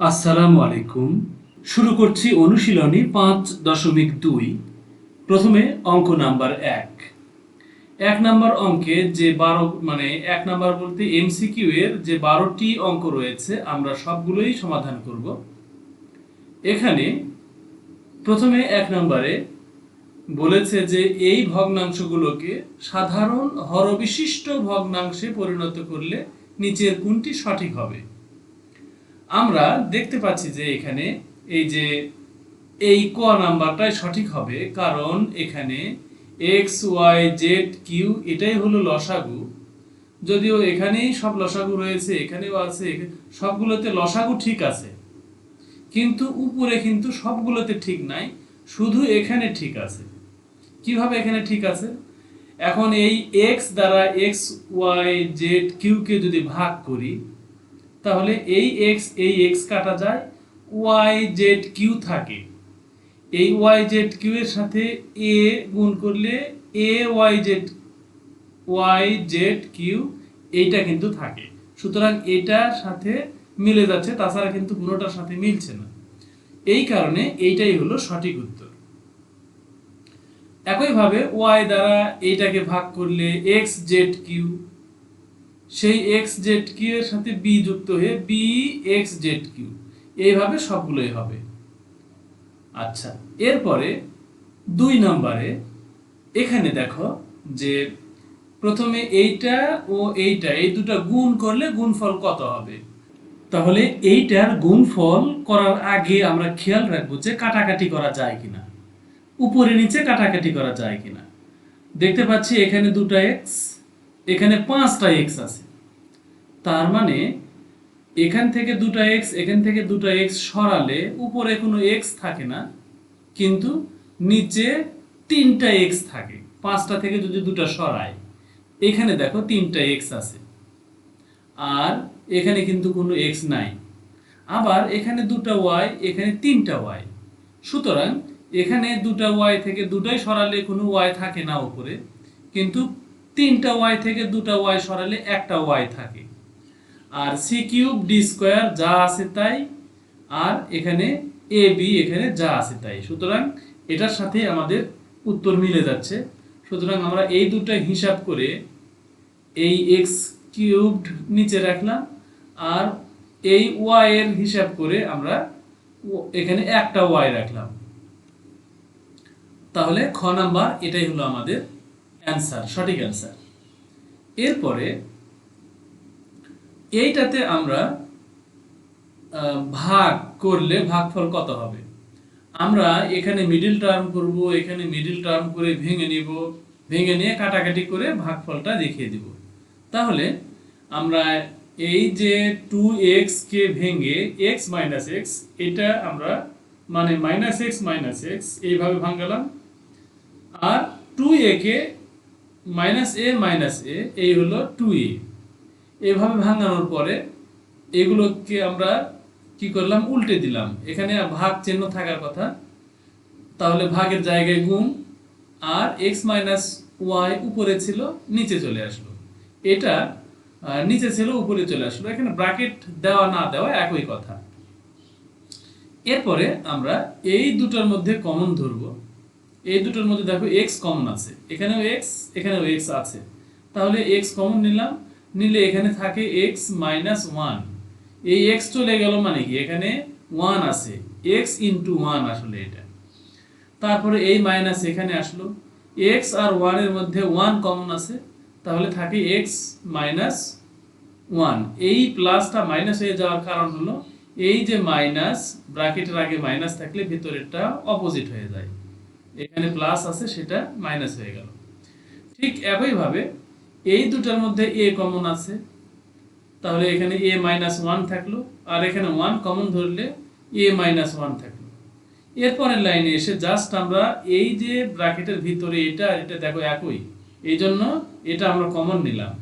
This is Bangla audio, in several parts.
আসসালামু আলাইকুম। শুরু করছি অনুশীলনী পাঁচ দশমিক দুই। প্রথমে অঙ্ক নাম্বার এক। এক নাম্বার অঙ্কে যে বারো মানে এক নাম্বার বলতে এমসিকিউ এর যে বারোটি অঙ্ক রয়েছে, আমরা সবগুলোই সমাধান করব। এখানে প্রথমে এক নম্বরে বলেছে যে এই ভগ্নাংশগুলোকে সাধারণ হরবিশিষ্ট ভগ্নাংশে পরিণত করলে নিচের কোনটি সঠিক হবে? আমরা দেখতে পাচ্ছি যে এখানে এই যে এই ক নাম্বারটাই সঠিক হবে, কারণ এখানে এক্স ওয়াই জেড কিউ এটাই হলো লসাগু। যদিও এখানেই সব লসাগু রয়েছে, এখানেও আছে সবগুলোতে লসাগু ঠিক আছে। কিন্তু উপরে কিন্তু সবগুলোতে ঠিক নাই, শুধু এখানে ঠিক আছে। কীভাবে এখানে ঠিক আছে? এখন এই এক্স দ্বারা এক্স ওয়াই জেড কিউকে যদি ভাগ করি তাহলে এই এক্স এই এক্স কাটা যায় ওয়াই জেড কিউ থাকে। এই ওয়াই জেড কিউ এর সাথে এ গুণ করলে A Y Z Y Z Q এইটা কিন্তু থাকে। সুতরাং এটার সাথে মিলে যাচ্ছে, তাছাড়া কিন্তু কোনোটার সাথে মিলছে না। এই কারণে এইটাই হলো সঠিক উত্তর। একইভাবে ওয়াই দ্বারা এইটাকে ভাগ করলে এক্স জেড কিউ সেই এক্স জেড কিউ এর সাথে বি যুক্ত হয়ে বি এক্স জেড কিউ এইভাবে সবগুলোই হবে। আচ্ছা এরপরে দুই নম্বরে এখানে দেখো যে প্রথমে এইটা ও এইটা, এই দুটা গুণ করলে গুণফল কত হবে? তাহলে এইটার গুণফল করার আগে আমরা খেয়াল রাখব যে কাটাকাটি করা যায় কিনা। উপরে নিচে কাটাকাটি করা যায় কিনা। দেখতে পাচ্ছি এখানে দুটা এক্স এখানে পাঁচটা এক্স আছে। তার মানে এখান থেকে দুটো এক্স এখান থেকে দুটো এক্স সরালে উপরে কোনো এক্স থাকে না, কিন্তু নিচে তিনটা এক্স থাকে। পাঁচটা থেকে যদি দুটো সরায় এখানে দেখো তিনটা এক্স আছে। আর এখানে কিন্তু কোনো এক্স নাই। আবার এখানে দুটো ওয়াই এখানে তিনটা ওয়াই সুতরাং এখানে দুটো ওয়াই থেকে দুটাই সরালে কোনো ওয়াই থাকে না উপরে, কিন্তু তিনটা ওয়াই থেকে দুটো ওয়াই সরালে একটা ওয়াই থাকে। আর সি কিউব ডি স্কোয়ার যা আছে তাই, আর এখানে এ বি এখানে যা আছে তাই। সুতরাং এটার সাথে আমাদের উত্তর মিলে যাচ্ছে। সুতরাং আমরা এই দুটো হিসাব করে এই এক্স কিউবড নিচে রাখলাম, আর এই ওয়াই এর হিসাব করে আমরা এখানে একটা ওয়াই রাখলাম। তাহলে খ নাম্বার এটাই হলো আমাদের অ্যান্সার সঠিক অ্যান্সার এরপরে এইটাতে আমরা ভাগ করলে ভাগফল কত হবে? আমরা এখানে মিডিল টার্ম করব, এখানে মিডিল টার্ম করে ভেঙে নিব, ভেঙে নিয়ে কাটাকাটি করে ভাগফলটা দেখিয়ে দিব। তাহলে আমরা এই যে টু এক্স কে ভেঙে এক্স মাইনাস এক্স এটা আমরা মানে মাইনাস এক্স মাইনাস এক্স এইভাবে ভাঙালাম। আর টু এ কে মাইনাস এ মাইনাস এ এই হলো টু এ এভাবে ভাঙানোর পরে এগুলোকে আমরা কি করলাম? উল্টে দিলাম। এখানে ভাগ চিহ্ন থাকার কথা। তাহলে ভাগের জায়গায় গুণ আর এক্স মাইনাস ওয়াই উপরে ছিল, নিচে চলে আসলো। এটা নিচে ছিল, উপরে চলে আসলো। এখানে ব্র্যাকেট দেওয়া না দেওয়া একই কথা। এরপরে আমরা এই দুটোর মধ্যে কমন ধরবো। এই দুটোর মধ্যে দেখো এক্স কমন আছে। এখানেও এক্স এখানেও এক্স আছে। তাহলে এক্স কমন নিলাম। নিলে এখানে থাকে এক্স মাইনাস ওয়ান এই এক্স চলে গেল মানে কি? এখানে ওয়ান আছে। এক্স ইন্টু ওয়ান আসলে এটা। তারপরে এই মাইনাস এখানে আসলো। এক্স আর ওয়ানের মধ্যে ওয়ান কমন আছে। তাহলে থাকে এক্স মাইনাস ওয়ান এই প্লাসটা মাইনাস হয়ে যাওয়ার কারণ হলো, এই যে মাইনাস ব্র্যাকেটের আগে মাইনাস থাকলে ভেতরেরটা অপোজিট হয়ে যায়। এখানে প্লাস আছে, সেটা মাইনাস হয়ে গেল। ঠিক একইভাবে এই দুটার মধ্যে এ কমন আছে। তাহলে এখানে এ মাইনাস ওয়ান থাকল, আর এখানে ওয়ান কমন ধরলে এ মাইনাস ওয়ান থাকল। এরপরের লাইনে এসে জাস্ট আমরা এই যে ব্র্যাকেটের ভিতরে এটা আর এটা দেখো একই এই জন্য এটা আমরা কমন নিলাম।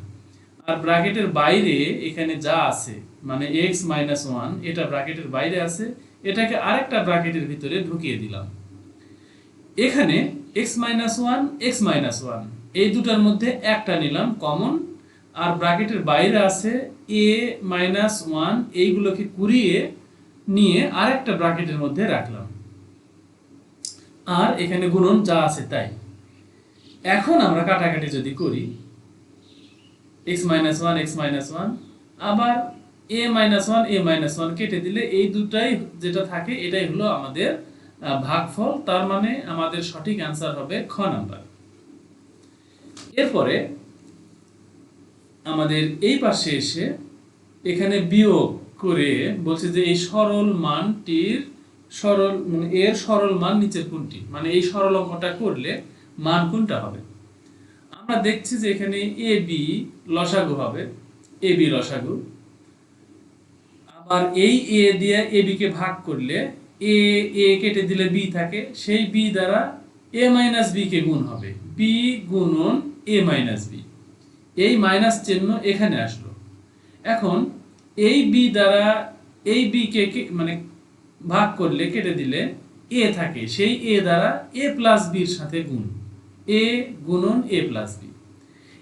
আর ব্র্যাকেটের বাইরে এখানে যা আছে মানে এক্স মাইনাস ওয়ান এটা ব্র্যাকেটের বাইরে আছে, এটাকে আরেকটা ব্র্যাকেটের ভিতরে ঢুকিয়ে দিলাম। এখানে x minus one x minus one এই দুটার মধ্যে একটা নিলাম কমন আর ব্র্যাকেটের বাইরে আছে এ মাইনাস ওয়ান এইগুলোকে কুড়িয়ে নিয়ে আরেকটা ব্র্যাকেটের মধ্যে রাখলাম। আর এখানে গুণন যা আছে তাই। এখন আমরা কাটাকাটি যদি করি x minus one x minus one আবার a minus one a minus one কেটে দিলে এই দুটাই যেটা থাকে, এটাই হলো আমাদের ভাগফল। তার মানে আমাদের সঠিক অ্যান্সার হবে খ নাম্বার আমাদের এই পাশে এসে এখানে বিয়োগ করে বলছে যে এই সরল মানটির সরল মানে এর সরল মান নিচের কোনটি? মানে এই সরল অঙ্কটা করলে মান কোনটা হবে? আমরা দেখছি যে এখানে এ বি লসাগু হবে, এ বি লসাগু। আবার এই এ দিয়ে এ বি কে ভাগ করলে এ এ কেটে দিলে বি থাকে, সেই বি দ্বারা এ মাইনাস বি কে গুণ হবে। বি গুণন এ মাইনাস বি এই মাইনাস চিহ্ন এখানে আসলো। এখন এই বি দ্বারা এই বি কে কে- মানে ভাগ করলে, কেটে দিলে এ থাকে। সেই এ দ্বারা এ প্লাস বির সাথে গুণ। এ গুণন এ প্লাস বি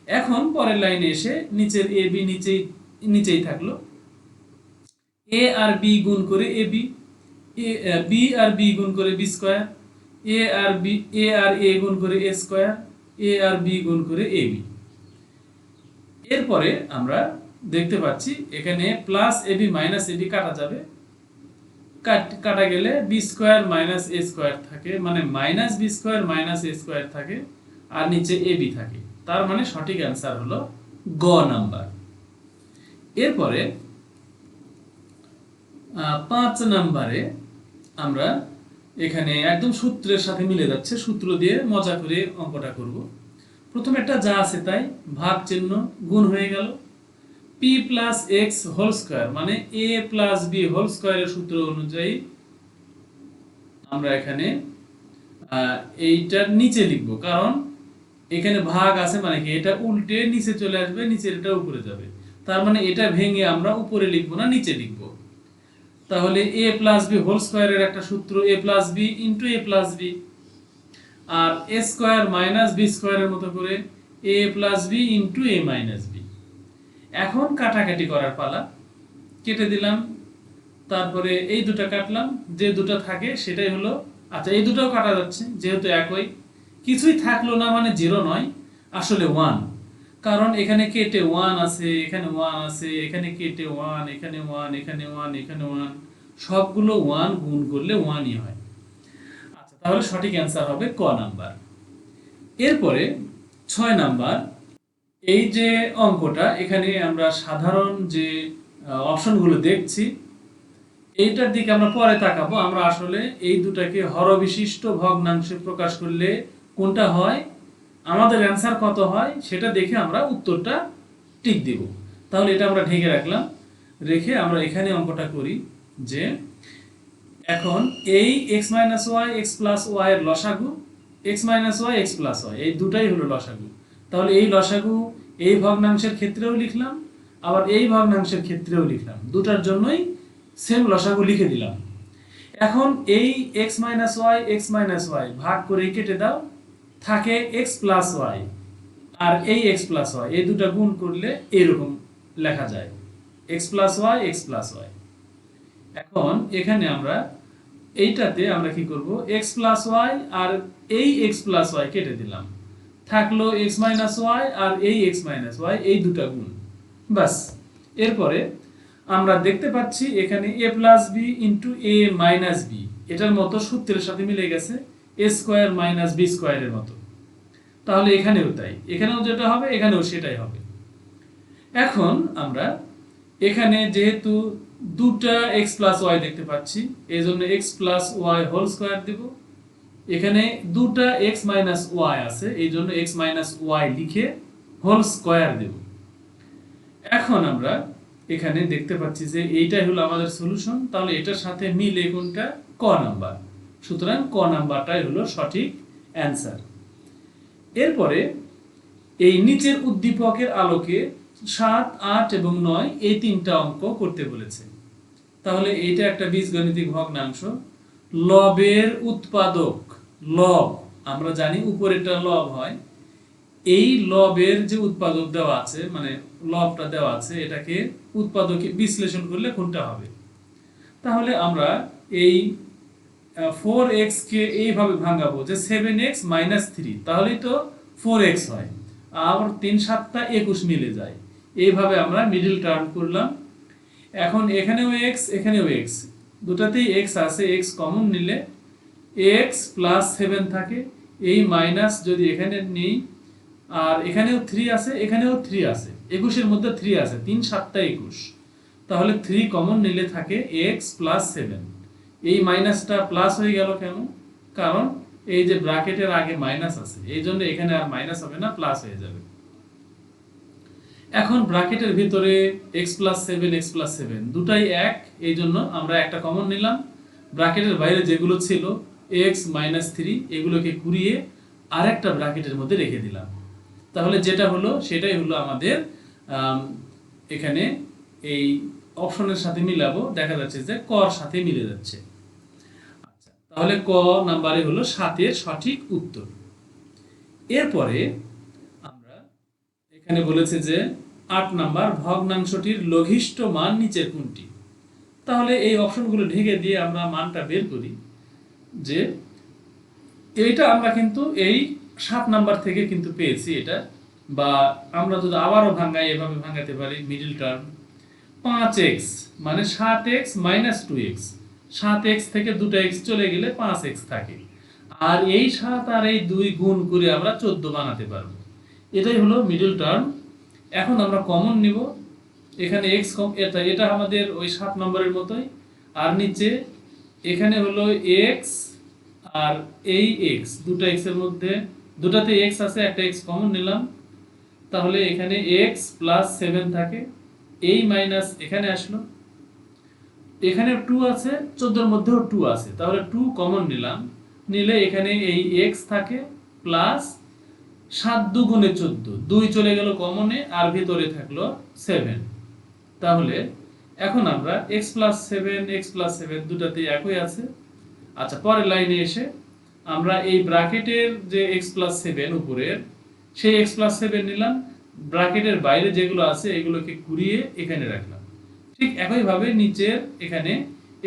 এখন পরের লাইনে এসে নিচের এ বি নিচেই নিচেই থাকল। এ আর বি গুণ করে এ বি এ বি আর বি গুণ করে বি স্কোয়ার এ আর বি এ আর এ গুণ করে এ স্কোয়ার এ আর বি গুণ করে এ বি এরপরে আমরা দেখতে পাচ্ছি এখানে plus a b minus a b কাটা যাবে। কাট- গেলে b square minus a square থাকে মানে minus b square minus a square থাকে, আর নিচে এ বি থাকে। তার মানে সঠিক অ্যান্সার হলো গ নাম্বার। এরপরে পাঁচ নাম্বারে আমরা এখানে একদম সূত্রের সাথে মিলে যাচ্ছে। সূত্র দিয়ে মজা করে অঙ্কটা করব। প্রথমে একটা যা আছে তাই, ভাগ চিহ্ন গুণ হয়ে গেল। P plus x whole square মানে এ প্লাস বি হোল স্কোয়ারের সূত্র অনুযায়ী আমরা এখানে এইটার নিচে লিখব। কারণ এখানে ভাগ আছে মানে কি, এটা উল্টে নিচে চলে আসবে নিচের এটা উপরে যাবে। তার মানে এটা ভেঙে আমরা উপরে লিখব না, নিচে লিখব। তাহলে এ প্লাস বি হোল স্কোয়ারের একটা সূত্র a plus b into a plus b R A square minus B স্কোয়ারের মতো করে a plus b into a minus b এখন কাটাকাটি করার পালা। কেটে দিলাম, তারপরে এই দুটো কাটলাম, যে দুটো থাকে সেটাই হলো আচ্ছা এই দুটোও কাটা যাচ্ছে, যেহেতু একই। কিছুই থাকল না মানে জিরো নয়, আসলে ওয়ান কারণ এখানে কেটে ওয়ান আছে, এখানে ওয়ান আছে, এখানে কেটে ওয়ান এখানে ওয়ান এখানে ওয়ান এখানে ওয়ান সবগুলো ওয়ান গুণ করলে ওয়ানই হয়। আচ্ছা তাহলে সঠিক অ্যান্সার হবে ক নাম্বার। এরপরে ছয় নাম্বার, এই যে অঙ্কটা, এখানে আমরা সাধারণ যে অপশনগুলো দেখছি, এইটার দিকে আমরা পরে তাকাবো। আমরা আসলে এই দুটাকে হরবিশিষ্ট ভগ্নাংশে প্রকাশ করলে কোনটা হয়? আমাদের অ্যান্সার কত হয় সেটা দেখে আমরা উত্তরটা টিক দিব। তাহলে এটা আমরা ঢেকে রাখলাম। রেখে আমরা এখানে অঙ্কটা করি যে এখন এই x minus y x plus y এর লসাগু x minus y x plus y এই দুটাই হলো লসাগু। তাহলে এই লসাগু এই ভগ্নাংশের ক্ষেত্রেও লিখলাম, আবার এই ভগ্নাংশের ক্ষেত্রেও লিখলাম। দুটার জন্যই সেম লসাগু লিখে দিলাম। এখন এই x minus y x minus y ভাগ করে কেটে দাও। থাকে এক্স প্লাস ওয়াই আর এই এক্স প্লাস ওয়াই এই দুটা গুণ করলে এরকম লেখা যায়। X plus y x plus y এখন এখানে আমরা এইটাতে আমরা কি করব? এক্স প্লাস ওয়াই আর এই এক্স প্লাস ওয়াই কেটে দিলাম। থাকল এক্স মাইনাস ওয়াই আর এই এক্স মাইনাস ওয়াই এই দুটা গুণ। বাস এরপরে আমরা দেখতে পাচ্ছি এখানে a plus b into a minus b এটার মতো সূত্রের সাথে মিলে গেছে। এ স্কোয়ার মাইনাস বি স্কোয়ারের মতো। তাহলে এখানেও তাই। এখানেও যেটা হবে, এখানেও সেটাই হবে। এখন আমরা এখানে যেহেতু দুটা এক্স প্লাস ওয়াই দেখতে পাচ্ছি এই জন্য x plus y whole square দেব। এখানে দুটা এক্স মাইনাস ওয়াই আছে এই জন্য এক্স মাইনাস ওয়াই লিখে হোল স্কোয়ার দেব। এখন আমরা এখানে দেখতে পাচ্ছি যে এইটাই হলো আমাদের সলিউশন তাহলে এটার সাথে মিলে কোনটা? ক নাম্বার সুতরাং ক নাম্বারটাই হলো সঠিক অ্যান্সার। এরপরে এই নিচের উদ্দীপকের আলোকে সাত, আট এবং নয় এই তিনটা অঙ্ক করতে বলেছে। তাহলে এটা একটা বীজগণিতিক ভগ্নাংশ। লবের উৎপাদক, লব, আমরা জানি উপরেরটা লব হয়। এই লবের যে উৎপাদক দেওয়া আছে মানে লবটা দেওয়া আছে, এটাকে উৎপাদকে বিশ্লেষণ করলে কোনটা হবে? তাহলে আমরা এই ফোর এক্সকে এইভাবে ভাঙাবো যে সেভেন এক্স মাইনাস থ্রি তাহলেই তো ফোর এক্স হয়। আর তিন সাতটা একুশ মিলে যায়। এইভাবে আমরা মিডিল টার্ম করলাম। এখন এখানেও এক্স এখানেও এক্স দুটাতেই এক্স আছে এক্স কমন নিলে এক্স প্লাস সেভেন থাকে। এই মাইনাস যদি এখানে নিই, আর এখানেও থ্রি আছে, এখানেও থ্রি আছে। একুশের মধ্যে থ্রি আছে, তিন সাতটা একুশ। তাহলে থ্রি কমন নিলে থাকে এক্স প্লাস সেভেন এই মাইনাসটা প্লাস হয়ে গেল কেন? কারণ এই যে ব্র্যাকেটের আগে মাইনাস আছে, এই জন্য এখানে আর মাইনাস হবে না প্লাস হয়ে যাবে। এখন ব্র্যাকেটের ভিতরে x plus seven x plus seven দুটাই এক, এই জন্য আমরা একটা কমন নিলাম। ব্র্যাকেটের বাইরে যেগুলো ছিল এক্স মাইনাস থ্রি এগুলোকে ঘুরিয়ে আরেকটা ব্র্যাকেটের মধ্যে রেখে দিলাম। তাহলে যেটা হলো, সেটাই হলো আমাদের এখানে এই অপশনের সাথে মিলাবো, দেখা যাচ্ছে যে কর সাথে মিলে যাচ্ছে। তাহলে ক নাম্বারে হলো সাতের সঠিক উত্তর। এরপরে আমরা এখানে বলেছে যে আট নাম্বার ভগ্নাংশটির লঘিষ্ঠ মান নিচের কোনটি? তাহলে এই অপশনগুলো ঢেকে দিয়ে আমরা মানটা বের করি যে এইটা আমরা কিন্তু এই সাত নাম্বার থেকে কিন্তু পেয়েছি এটা, বা আমরা যদি আবারও ভাঙাই, এভাবে ভাঙাতে পারি মিডিল টার্ম পাঁচ এক্স মানে সাত এক্স মাইনাস টু এক্স। সাত এক্স থেকে দুটো এক্স চলে গেলে পাঁচ এক্স থাকে। আর এই সাত আর এই দুই গুণ করে আমরা চোদ্দ বানাতে পারব। এটাই হলো মিডল টার্ম এখন আমরা কমন নিব। এখানে এক্স কম এটা এটা আমাদের ওই সাত নম্বরের মতোই। আর নিচে এখানে হলো এক্স আর এই এক্স দুটো এক্সের মধ্যে, দুটাতে এক্স আছে, একটা এক্স কমন নিলাম। তাহলে এখানে এক্স প্লাস সেভেন থাকে। এই মাইনাস এখানে আসলো। এখানে টু আছে, চোদ্দোর মধ্যেও টু আছে। তাহলে টু কমন নিলাম। নিলে এখানে এই এক্স থাকে প্লাস সাত দু দুগুণে চোদ্দ। দুই চলে গেল কমনে আর ভিতরে থাকল সেভেন তাহলে এখন আমরা x plus seven x plus seven দুটাতে একই আছে। আচ্ছা পরের লাইনে এসে আমরা এই ব্র্যাকেটের যে এক্স প্লাস সেভেন উপরের, সেই এক্স প্লাস সেভেন নিলাম। ব্র্যাকেটের বাইরে যেগুলো আছে, এগুলোকে কুড়িয়ে এখানে রাখলাম। ঠিক একইভাবে নিচের এখানে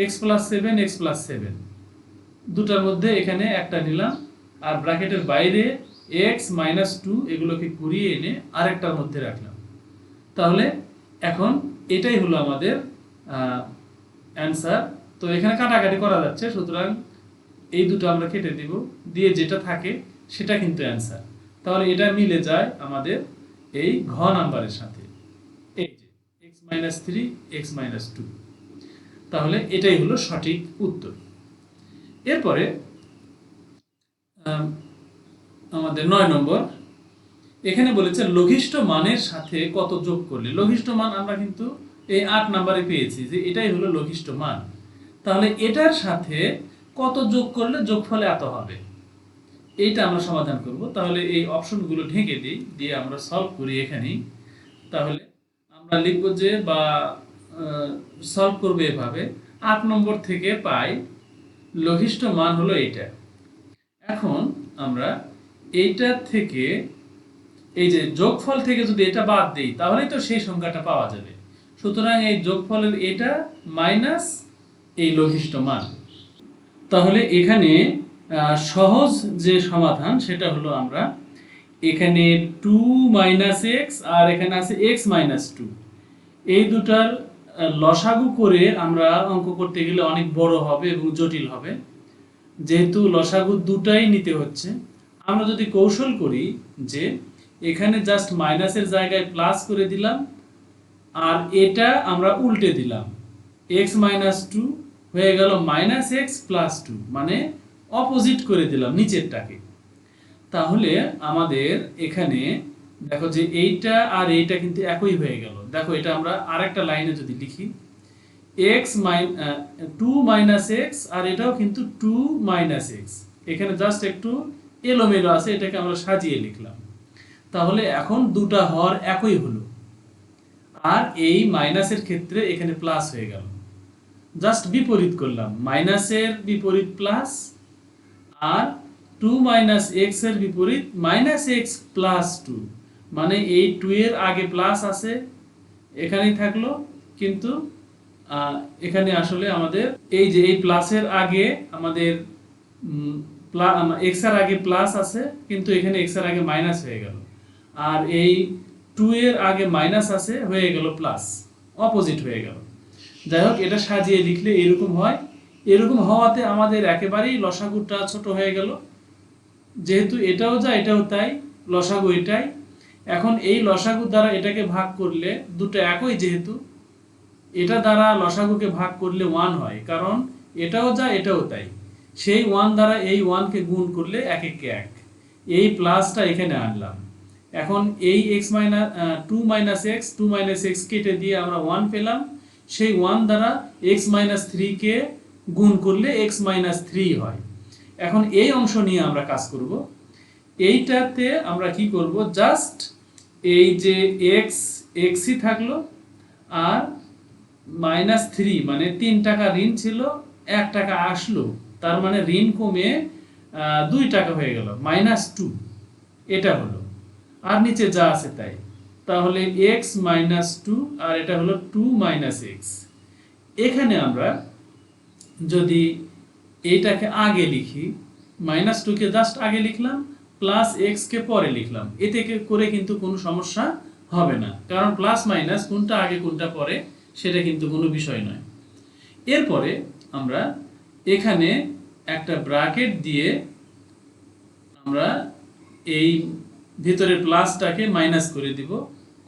x plus seven x plus seven দুটার মধ্যে এখানে একটা নিলাম, আর ব্র্যাকেটের বাইরে এক্স মাইনাস টু এগুলোকে ঘুরিয়ে এনে আরেকটার মধ্যে রাখলাম। তাহলে এখন এটাই হলো আমাদের অ্যান্সার তো এখানে কাটাকাটি করা যাচ্ছে, সুতরাং এই দুটো আমরা কেটে দিব। দিয়ে যেটা থাকে সেটা কিন্তু অ্যান্সার তাহলে এটা মিলে যায় আমাদের এই ঘ নাম্বারের সাথে। Minus three x minus two তাহলে এটাই হলো সঠিক উত্তর। এরপরে আম, আমাদের নয় নম্বর। এখানে বলেছে লঘিষ্ঠ মানের সাথে কত যোগ করলে? লঘিষ্ঠ মান আমরা কিন্তু এই আট নাম্বারে পেয়েছি যে এটাই হলো লঘিষ্ঠ মান। তাহলে এটার সাথে কত যোগ করলে যোগফলে এত হবে? এইটা আমরা সমাধান করব। তাহলে এই অপশনগুলো ঢেকে দিই দিয়ে আমরা সলভ করি এখানেই। তাহলে আমরা লিখব যে বা সলভ করবে এভাবে। আট নম্বর থেকে পাই, লঘিষ্ঠ মান হলো এইটা। এখন আমরা এইটা থেকে, এই যে যোগফল থেকে যদি এটা বাদ দিই, তাহলেই তো সেই সংখ্যাটা পাওয়া যাবে। সুতরাং এই যোগফলের এটা মাইনাস এই লঘিষ্ঠ মান। তাহলে এখানে সহজ যে সমাধান, সেটা হলো আমরা এখানে টু মাইনাস এক্স আর এখানে আছে এক্স মাইনাস টু এই দুটার লসাগু করে আমরা অঙ্ক করতে গেলে অনেক বড় হবে এবং জটিল হবে। যেহেতু লসাগু দুটাই নিতে হচ্ছে, আমরা যদি কৌশল করি যে এখানে জাস্ট মাইনাসের জায়গায় প্লাস করে দিলাম আর এটা আমরা উল্টে দিলাম। এক্স মাইনাস টু হয়ে গেল মাইনাস এক্স প্লাস টু মানে অপোজিট করে দিলাম নিচেরটাকে। তাহলে আমাদের এখানে দেখো যে এইটা আর এইটা কিন্তু একই হয়ে গেল। দেখো এটা আমরা আরেকটা লাইনে যদি লিখি x minus two minus x আর এটাও কিন্তু টু মাইনাস এক্স এখানে জাস্ট একটু এলোমেলো আছে, এটাকে আমরা সাজিয়ে লিখলাম। তাহলে এখন দুটা হর একই হলো। আর এই মাইনাসের ক্ষেত্রে এখানে প্লাস হয়ে গেল। জাস্ট বিপরীত করলাম মাইনাসের বিপরীত প্লাস আর টু মাইনাস এক্সের বিপরীত মাইনাস এক্স প্লাস টু। মানে এই টু এর আগে প্লাস আছে, এখানেই থাকল, কিন্তু এখানে আসলে আমাদের এই যে এই প্লাসের আগে আমাদের এক্সের আগে প্লাস আছে, কিন্তু এখানে এক্সের আগে মাইনাস হয়ে গেল। আর এই টু এর আগে মাইনাস আছে, হয়ে গেল প্লাস, অপোজিট হয়ে গেল। যাই হোক, এটা সাজিয়ে লিখলে এরকম হয়। এরকম হওয়াতে আমাদের একেবারেই লসাগুটা ছোট হয়ে গেল। যেহেতু এটাও যা, এটাও তাই, লসাগু এটাই। এখন এই লসাগু দ্বারা এটাকে ভাগ করলে দুটো একই যেহেতু, এটা দ্বারা লসাগুকে ভাগ করলে ওয়ান হয়, কারণ এটাও যা, এটাও তাই। সেই ওয়ান দ্বারা এই ওয়ানকে গুণ করলে এক একে এক। এই প্লাসটা এখানে আনলাম। এখন এই x minus two minus x, two minus x কেটে দিয়ে আমরা ওয়ান পেলাম। সেই ওয়ান দ্বারা এক্স মাইনাস থ্রিকে গুণ করলে এক্স মাইনাস থ্রি হয়। এখন এই অংশ নিয়ে আমরা কাজ করব। এইটাতে আমরা কি করব? জাস্ট এই যে এক্স এক্সই থাকল আর মাইনাস থ্রি মানে তিন টাকা ঋণ ছিল, এক টাকা আসলো। তার মানে ঋণ কমে দুই টাকা হয়ে গেল মাইনাস টু এটা হলো। আর নিচে যা আছে তাই। তাহলে এক্স মাইনাস টু আর এটা হলো টু মাইনাস এক্স এখানে আমরা যদি এইটাকে আগে লিখি মাইনাস টুকে জাস্ট আগে লিখলাম প্লাস এক্সকে পরে লিখলাম। এতে করে কিন্তু কোনো সমস্যা হবে না। কারণ প্লাস মাইনাস কোনটা আগে, কোনটা পরে, সেটা কিন্তু কোনো বিষয় নয়। এরপরে আমরা এখানে একটা ব্র্যাকেট দিয়ে আমরা এই ভেতরের প্লাসটাকে মাইনাস করে দিব।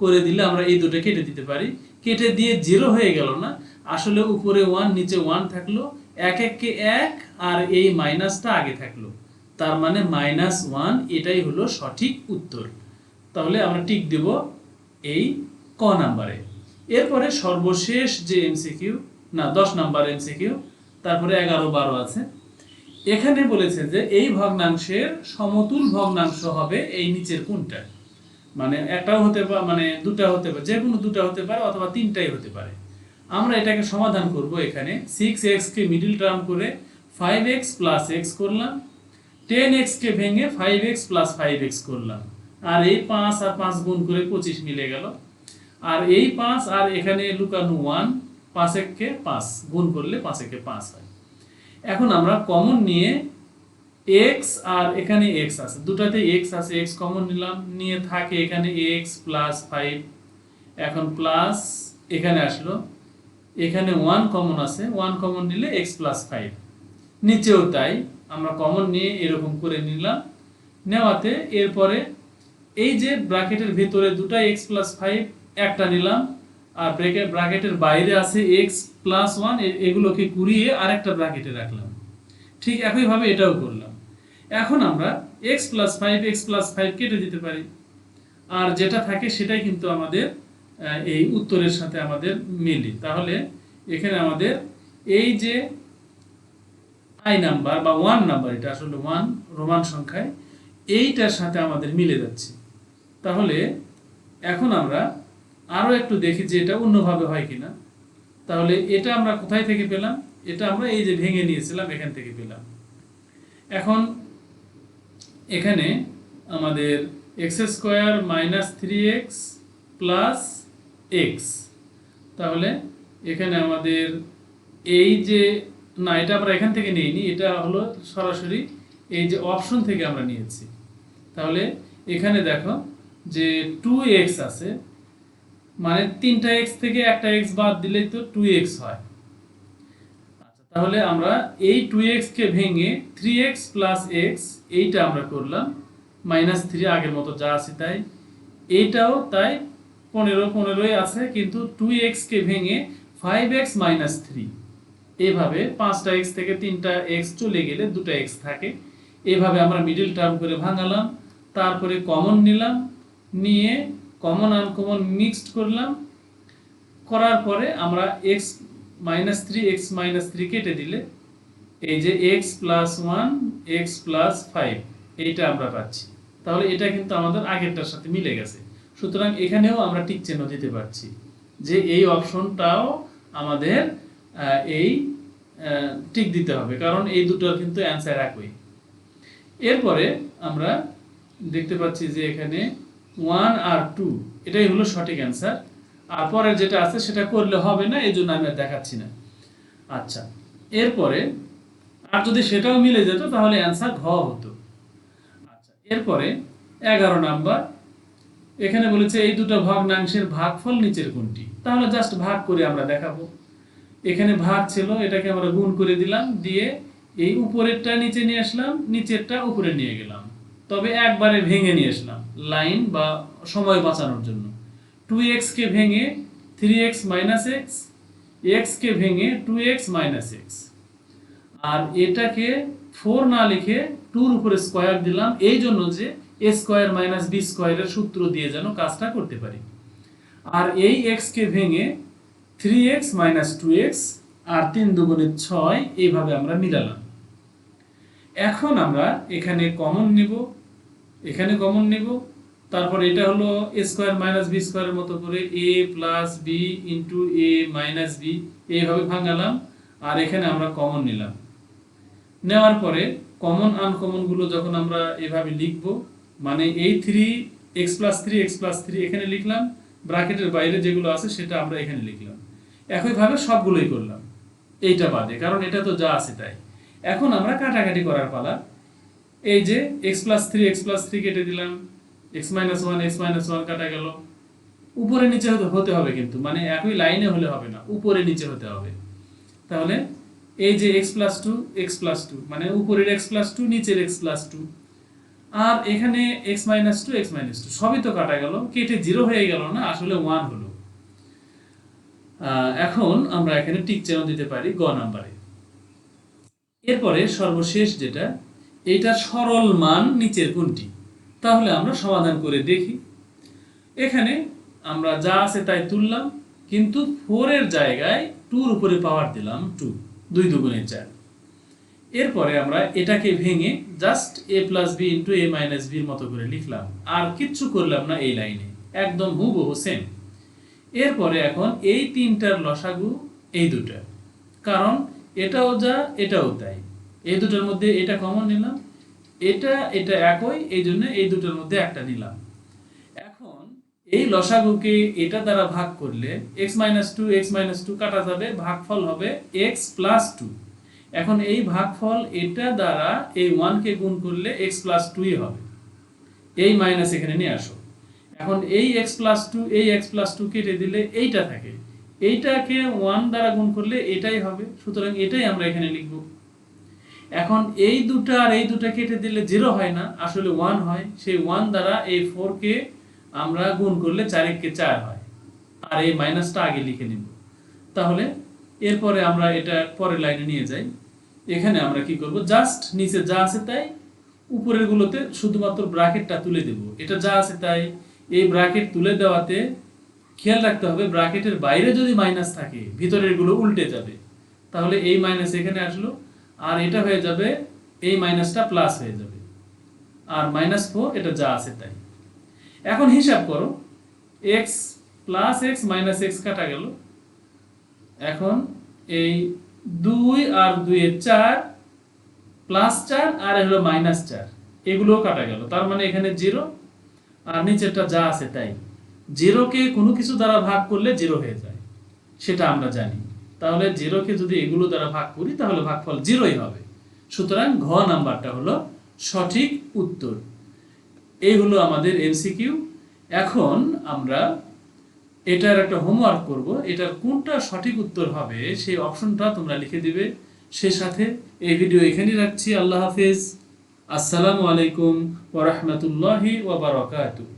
করে দিলে আমরা এই দুটো কেটে দিতে পারি। কেটে দিয়ে জিরো হয়ে গেল না। আসলে উপরে ওয়ান নিচে ওয়ান থাকল। এক এককে এক, আর এই মাইনাসটা আগে থাকল। তার মানে মাইনাস ওয়ান, এটাই হলো সঠিক উত্তর। তাহলে আমরা টিক দেব এই ক নাম্বারে। এরপরে সর্বশেষ যে এমসিকিউ না, দশ নাম্বার এমসিকিউ তারপরে এগারো, বারো আছে। এখানে বলেছে যে এই ভগ্নাংশের সমতুল ভগ্নাংশ হবে এই নিচের কোনটা? মানে একটাও হতে পারে মানে দুটা হতে পারে যে কোনো দুটা হতে পারে অথবা তিনটাই হতে পারে। আমরা এটাকে সমাধান করব এখানে সিক্স এক্সকে মিডিল টার্ম করে ফাইভ এক্স প্লাস এক্স করলাম টেন এক্সকে ভেঙে five x plus five x করলাম। আর এই পাঁচ আর পাঁচ গুণ করে পঁচিশ মিলে গেল। আর এই পাঁচ আর এখানে লুকানো ওয়ান পাঁচ এককে পাঁচ, গুণ করলে পাঁচ একে পাঁচ হয়। এখন আমরা কমন নিয়ে এক্স আর এখানে এক্স আছে। দুটাতে এক্স আছে এক্স কমন নিলাম, নিয়ে থাকে এখানে এক্স প্লাস ফাইভ এখন প্লাস এখানে আসলো এখানে ওয়ান কমন আছে ওয়ান কমন নিলে এক্স প্লাস ফাইভ নিচেও তাই, আমরা কমন নিয়ে এরকম করে নিলাম। নেওয়াতে এরপরে এই যে ব্র্যাকেটের ভিতরে দুটা এক্স প্লাস ফাইভ একটা নিলাম, আর ব্র্যাকেট ব্র্যাকেটের বাইরে আছে এক্স প্লাস ওয়ান এগুলোকে কুড়িয়ে আরেকটা ব্র্যাকেটে রাখলাম। ঠিক একইভাবে এটাও করলাম। এখন আমরা x plus five x plus five কেটে দিতে পারি। আর যেটা থাকে সেটাই কিন্তু আমাদের এই উত্তরের সাথে আমাদের মিলে। তাহলে এখানে আমাদের এই যে আই নাম্বার বা ওয়ান নাম্বার এটা আসলে ওয়ান রোমান সংখ্যায়, এইটার সাথে আমাদের মিলে যাচ্ছে। তাহলে এখন আমরা আরও একটু দেখি যে এটা অন্যভাবে হয় কিনা। তাহলে এটা আমরা কোথায় থেকে পেলাম? এটা আমরা এই যে ভেঙে নিয়েছিলাম, এখান থেকে পেলাম। এখন এখানে আমাদের x square minus three x plus x তাহলে এখানে আমাদের এই যে, না, এটা আমরা এখান থেকে নিইনি, এটা হলো সরাসরি এই যে অপশন থেকে আমরা নিয়েছি। তাহলে এখানে দেখো যে টু এক্স আছে মানে তিনটা এক্স থেকে একটা এক্স বাদ দিলেই তো টু এক্স হয়। আচ্ছা তাহলে আমরা এই টু কে ভেঙে থ্রি এক্স প্লাস এক্স এইটা আমরা করলাম মাইনাস থ্রি আগের মতো যা আছে তাই, এইটাও তাই পনেরো পনেরোই আছে, কিন্তু টু কে ভেঙে ফাইভ এক্স মাইনাস থ্রি এভাবে পাঁচটা এক্স থেকে তিনটা এক্স চলে গেলে দুটো এক্স থাকে। এভাবে আমরা মিডিল টার্ম করে ভাঙালাম, তারপরে কমন নিলাম, নিয়ে কমন আনকমন মিক্সড করলাম। করার পরে আমরা x minus three x minus three কেটে দিলে, এই যে x plus one x plus five এইটা আমরা পাচ্ছি। তাহলে এটা কিন্তু আমাদের আগেরটার সাথে মিলে গেছে। সুতরাং এখানেও আমরা টিক চিহ্ন দিতে পারছি যে এই অপশনটাও আমাদের এই টিক দিতে হবে, কারণ এই দুটো কিন্তু অ্যান্সার একই। এরপরে আমরা দেখতে পাচ্ছি যে এখানে ওয়ান আর টু, এটাই হলো সঠিক অ্যান্সার। আর পরের যেটা আছে সেটা করলে হবে না এই জন্য আমি আর দেখাচ্ছি না। আচ্ছা এরপরে আর যদি সেটাও মিলে যেত তাহলে অ্যান্সার ঘ হতো। আচ্ছা এরপরে এগারো নাম্বার এখানে বলেছে, এই দুটো ভগ্নাংশের ভাগফল নিচের কোনটি? তাহলে জাস্ট ভাগ করে আমরা দেখাবো। এখানে ভাগ ছিল, এটাকে আমরা গুণ করে দিলাম, দিয়ে এই উপরেরটা নিচে নিয়ে আসলাম, নিচেরটা উপরে নিয়ে গেলাম। তবে একবারে ভেঙে নিয়ে আসলাম, লাইন বা সময় বাঁচানোর জন্য। টু কে ভেঙে থ্রি এক্স মাইনাস এক্স এক্সকে ভেঙে টু এক্স মাইনাস এক্স আর এটাকে ফোর না লিখে টুর উপরে স্কোয়ার দিলাম, এই জন্য যে এ স্কোয়ার মাইনাস বি স্কোয়ারের সূত্র দিয়ে যেন কাজটা করতে পারি। আর এই এক্সকে ভেঙে three x minus two x আর তিন দুগুণে ছয় এইভাবে আমরা মিলালাম। এখন আমরা এখানে কমন নিব, এখানে কমন নিব, তারপর এটা হলো এ স্কোয়ার মাইনাস বি স্কোয়ারের মতো করে a plus b into a minus b এইভাবে ভাঙালাম, আর এখানে আমরা কমন নিলাম। নেওয়ার পরে কমন আনকমনগুলো যখন আমরা এভাবে লিখব মানে এই three x plus three x plus three এখানে লিখলাম, ব্র্যাকেটের বাইরে যেগুলো আছে সেটা আমরা এখানে লিখলাম। একইভাবে সবগুলোই করলাম, এইটা বাদে, কারণ এটা তো যা আছে তাই। এখন আমরা কাটাকাটি করার পালা, এই যে x plus three x plus three কেটে দিলাম x minus one x minus one কাটা গেল। উপরে নিচে হতে হবে কিন্তু মানে একই লাইনে হলে হবে না, উপরে নিচে হতে হবে। তাহলে এই যে x plus two x plus two মানে উপরের এক্স প্লাস টু নিচের এক্স প্লাস টু আর এখানে x minus two x minus two সবই তো কাটা গেল, কেটে জিরো হয়ে গেল না, আসলে ওয়ান হলো। এখন আমরা এখানে টিক চিহ্ন দিতে পারি গ নাম্বারে এরপরে সর্বশেষ যেটা এইটা সরল মান নিচের কোনটি? তাহলে আমরা সমাধান করে দেখি। এখানে আমরা যা আছে তাই তুললাম, কিন্তু ফোরের জায়গায় টুর উপরে পাওয়ার দিলাম টু দুই দুগুণে চার। এরপরে আমরা এটাকে ভেঙে just a plus b into a minus বির মতো করে লিখলাম। আর কিচ্ছু করলাম না এই লাইনে। একদম হুবহু সেম এরপরে এখন এই তিনটার লসাগু এই দুটা কারণ এটাও যা, এটাও তাই। এই দুটোর মধ্যে এটা কমন নিলাম, এটা এটা একই, এই জন্য এই দুটোর মধ্যে একটা নিলাম। এখন এই লসাগুকে এটা দ্বারা ভাগ করলে x minus two x minus two কাটা যাবে, ভাগফল হবে এক্স প্লাস টু এখন এই ভাগফল এটা দ্বারা এই ওয়ানকে গুণ করলে এক্স প্লাস টুই হবে। এই মাইনাস এখানে নিয়ে আসো। এখন এই এক্স প্লাস টু এই এক্স প্লাস টু কেটে দিলে এইটা থাকে। এইটাকে ওয়ান দ্বারা গুণ করলে এটাই হবে। সুতরাং এটাই আমরা এখানে লিখব। এখন এই দুটা আর এই দুটা কেটে দিলে জিরো হয় না, আসলে ওয়ান হয়। সেই ওয়ান দ্বারা এই ফোরকে আমরা গুণ করলে চারিককে চার হয়। আর এই মাইনাসটা আগে লিখে নিব। তাহলে এরপরে আমরা এটা পরের লাইনে নিয়ে যাই। এখানে আমরা কি করব? জাস্ট নিচে যা আছে তাই উপরের গুলোতে শুধুমাত্র ব্রাকেটটা তুলে দেব। এটা যা আছে তাই এই ব্রাকেট তুলে দেওয়াতে খেয়াল রাখতে হবে ব্র্যাকেটের বাইরে যদি মাইনাস থাকে ভিতরেরগুলো উল্টে যাবে। তাহলে এই মাইনাস এখানে আসলো, আর এটা হয়ে যাবে, এই মাইনাসটা প্লাস হয়ে যাবে। আর মাইনাস ফোর এটা যা আছে তাই। এখন হিসাব করো x plus x minus x কাটা গেল। এখন এই দুই আর দুইয়ের চার প্লাস চার, আর হলো মাইনাস চার। এগুলোও কাটা গেল। তার মানে এখানে জিরো আর নিচেরটা যা আছে তাই। জিরোকে কোনো কিছু দ্বারা ভাগ করলে জিরো হয়ে যায়। সেটা আমরা জানি। তাহলে জিরোকে যদি এগুলো দ্বারা ভাগ করি, তাহলে ভাগফল জিরোই হবে। সুতরাং ঘ নাম্বারটা হলো সঠিক উত্তর। এই হলো আমাদের এমসিকিউ এখন আমরা এটার একটা হোমওয়ার্ক করব। এটার কোনটা সঠিক উত্তর হবে, সেই অপশনটা তোমরা লিখে দিবে। সে সাথে এই ভিডিও এখানেই রাখছি। আল্লাহ হাফেজ। আসসালামু আলাইকুম ওরহমতুল্লাহি ওবরাকাতুহ